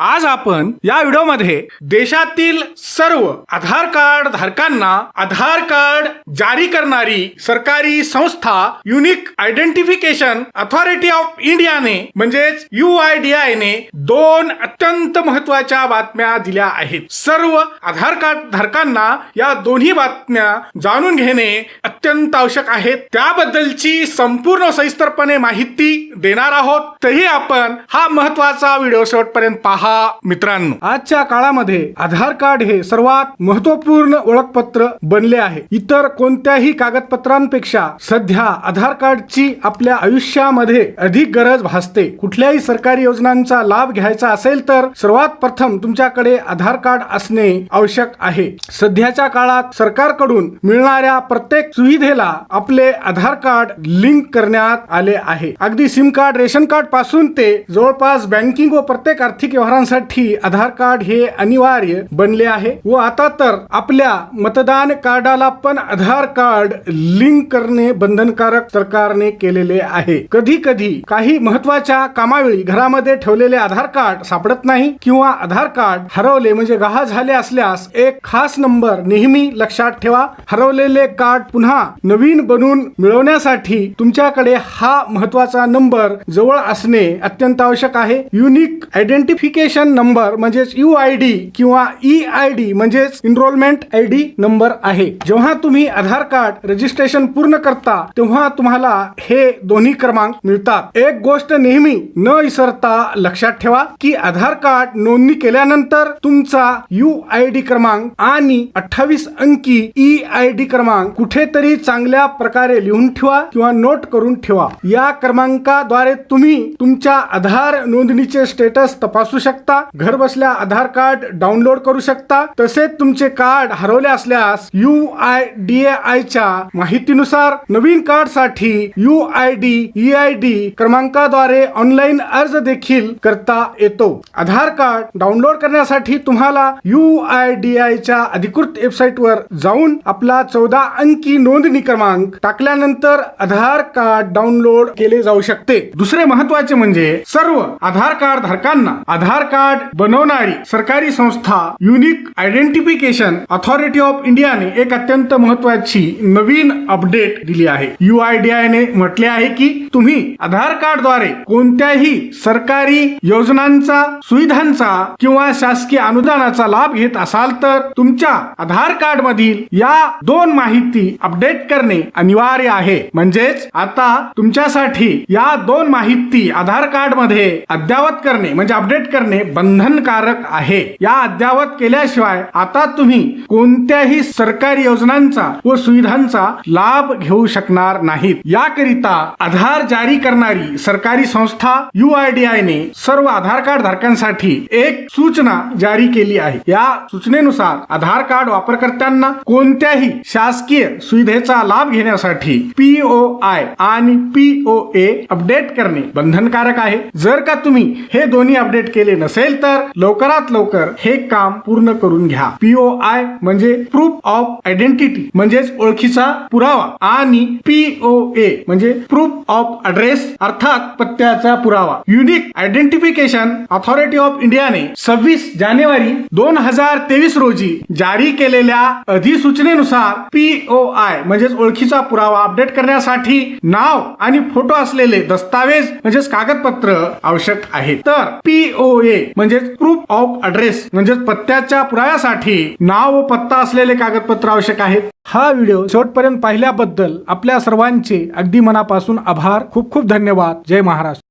आज आपण या व्हिडिओमध्ये देशातील सर्व आधार कार्ड धारकांना आधार कार्ड जारी करणारी सरकारी संस्था युनिक आयडेंटिफिकेशन अथॉरिटी ऑफ इंडियाने म्हणजेच यू आय डी आय ने दोन अत्यंत महत्त्वाच्या बातम्या दिल्या आहेत. सर्व आधार कार्ड धारकांना या दोन्ही बातम्या जाणून घेणे अत्यंत आवश्यक आहे. त्याबद्दलची संपूर्ण सविस्तरपणे माहिती देणार आहोत. तरी आपण हा महत्त्वाचा व्हिडिओ शेवटपर्यंत पहा. मित्रांनो. आजच्या काळामध्ये आधार कार्ड हे सर्वात महत्त्वपूर्ण ओळखपत्र बनले आहे. इतर कोणत्याही कागदपत्रांपेक्षा सध्या आधार कार्डची आपल्या आयुष्यामध्ये अधिक गरज भासते. कुठल्याही सरकारी योजनांचा लाभ घ्यायचा असेल तर सर्वात प्रथम तुमच्याकडे आधार कार्ड असणे आवश्यक आहे. सध्याच्या काळात सरकारकडून मिळणाऱ्या प्रत्येक सुविधेला आपले आधार कार्ड लिंक करण्यात आले आहे. अगदी सिम कार्ड रेशन कार्डपासून ते जवळपास बँकिंग व प्रत्येक आर्थिक व्यवहार मतदारांसाठी आधार कार्ड हे अनिवार्य बनले आहे. व आता तर आपल्या मतदान कार्डाला पण आधार कार्ड लिंक करणे बंधनकारक सरकारने केलेले आहे. कधी कधी काही महत्त्वाच्या कामावेळी घरामध्ये ठेवलेले आधार कार्ड सापडत नाही किंवा आधार कार्ड हरवले म्हणजे गहा झाले असल्यास एक खास नंबर नेहमी लक्षात ठेवा. हरवलेले कार्ड पुन्हा नवीन बनवून मिळवण्यासाठी तुमच्याकडे हा महत्त्वाचा नंबर जवळ असणे अत्यंत आवश्यक आहे. युनिक आयडेंटिफिकेशन नंबर म्हणजेच यू आय डी किंवा ई आय डी म्हणजेच इनरोलमेंट आय डी नंबर आहे. जेव्हा तुम्ही आधार कार्ड रजिस्ट्रेशन पूर्ण करता तेव्हा तुम्हाला हे दोन्ही क्रमांक मिळतात. एक गोष्ट नेहमी न विसरता लक्षात ठेवा की आधार कार्ड नोंदणी केल्यानंतर तुमचा यू आय डी क्रमांक आणि अठ्ठावीस अंकी ई आय डी क्रमांक कुठेतरी चांगल्या प्रकारे लिहून ठेवा किंवा नोट करून ठेवा. या क्रमांकाद्वारे तुम्ही तुमच्या आधार नोंदणीचे स्टेटस तपासू शकता. घर बसल्या आधार कार्ड डाउनलोड करू शकता. तसेच तुमचे कार्ड हरवले असल्यास यू आय डी आय च्या माहितीनुसार नवीन कार्डसाठी U I D E I D क्रमांकाद्वारे online अर्ज देखील करता येतो. आधार कार्ड डाउनलोड करण्यासाठी तुम्हाला यू आय डी आय च्या अधिकृत वेबसाईट वर जाऊन आपला चौदा अंकी नोंदणी क्रमांक टाकल्यानंतर आधार कार्ड डाउनलोड केले जाऊ शकते. दुसरे महत्त्वाचे म्हणजे सर्व आधार कार्ड धारकांना आधार कार्ड बनवणारी सरकारी संस्था युनिक आयडेंटिफिकेशन अथॉरिटी ऑफ इंडियाने एक अत्यंत महत्वाची नवीन अपडेट दिली आहे. यू आय डी आय ने म्हटले आहे की तुम्ही आधार कार्डद्वारे कोणत्याही सरकारी योजनांचा सुविधांचा किंवा शासकीय अनुदानाचा लाभ घेत असाल तर तुमच्या आधार कार्ड मधील या दोन माहिती अपडेट करणे अनिवार्य आहे. म्हणजेच आता तुमच्यासाठी या दोन माहिती आधार कार्डमध्ये अद्यावत करणे म्हणजे अपडेट करणे बंधनकारक आहे. या अद्यावत केल्याशिवाय आता तुम्ही कोणत्याही सरकारी योजनांचा व सुविधांचा लाभ घेऊ शकणार नाहीत. याकरिता आधार जारी करणारी सरकारी संस्था यू आय डी आय ने सर्व आधार कार्ड धारकांसाठी एक सूचना जारी केली आहे. या सूचनेनुसार आधार कार्ड वापरकर्त्यांना कोणत्याही शासकीय सुविधेचा लाभ घेण्यासाठी पीओ आय आणि पीओ ए अपडेट करणे बंधनकारक आहे. जर का तुम्ही हे दोन्ही अपडेट केले नसेल तर लवकरात लवकर हे काम पूर्ण करून घ्या. पीओ आय म्हणजे प्रूफ ऑफ आयडेंटिटी म्हणजेच ओळखीचा पुरावा आणि पीओ ए म्हणजे प्रूफ ऑफ अड्रेस अर्थात पत्त्याचा पुरावा. युनिक आयडेंटिफिकेशन अथॉरिटी ऑफ इंडियाने सव्वीस जानेवारी दोन हजार तेवीस रोजी जारी केलेल्या अधिसूचनेनुसार पीओ आय म्हणजेच ओळखीचा पुरावा अपडेट करण्यासाठी नाव आणि फोटो असलेले दस्तावेज म्हणजेच कागदपत्र आवश्यक आहे तर पीओ ए म्हणजेच प्रूफ ऑफ अड्रेस म्हणजेच पत्त्याच्या पुराव्यासाठी नाव व पत्ता असलेले कागदपत्र आवश्यक आहेत. हा व्हिडिओ शेवटपर्यंत पाहिल्याबद्दल आपल्या सर्वांचे अगदी मनापासून आभार. खूप खूप धन्यवाद. जय महाराष्ट्र.